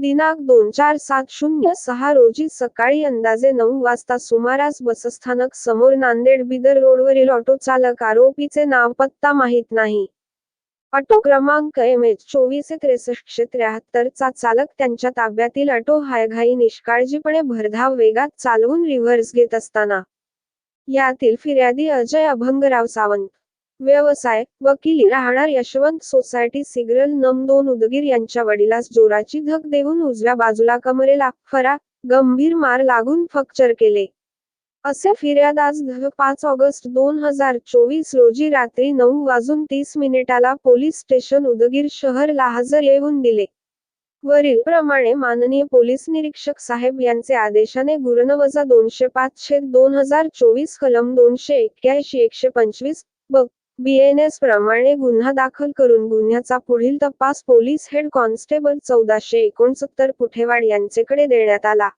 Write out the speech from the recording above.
दिनांक दोन चार सात शून्य सहा रोजी सकाळी अंदाजे नऊ वाजता सुमारास बसस्थानक समोर नांदेड बिदर रोडवरील ऑटो चालक आरोपीचे नाव पत्ता माहीत नाही. ऑटो क्रमांक एम एच चोवीस त्रेसष्टशे त्र्याहत्तर चा चालक त्यांच्या ताब्यातील ऑटो हायघाई निष्काळजीपणे भरधाव वेगात चालवून रिव्हर्स घेत असताना. यातील फिर्यादी अजय अभंगराव सावंत. व्यवसाय वकिली राहणार यशवंत सोसायटी सिग्रल नम दोन उदगीर यांच्या वडिलास जोराची धक देऊन उजव्या बाजूला कमरेला फरा गंभीर मार लागून फक्चर केले. असे फिर्याद आज पाच ऑगस्ट दोन हजार चोवीस रोजी रात्री नऊ वाजून तीस मिनिटाला पोलीस स्टेशन उदगीर शहरला हजर येऊन दिले. वरील प्रमाणे माननीय पोलीस निरीक्षक साहेब यांचे आदेशाने गुरनवजा दोनशे पाच छेद दोन हजार चोवीस कलम दोनशे एक्क्याऐंशी एकशे पंचवीस ब बीएनएस प्रमाणे गुन्हा दाखल करून गुन्ह्याचा पुढील तपास पोलीस हेड कॉन्स्टेबल चौदाशे एकोणसत्तर पुठेवाड यांचेकडे देण्यात आला.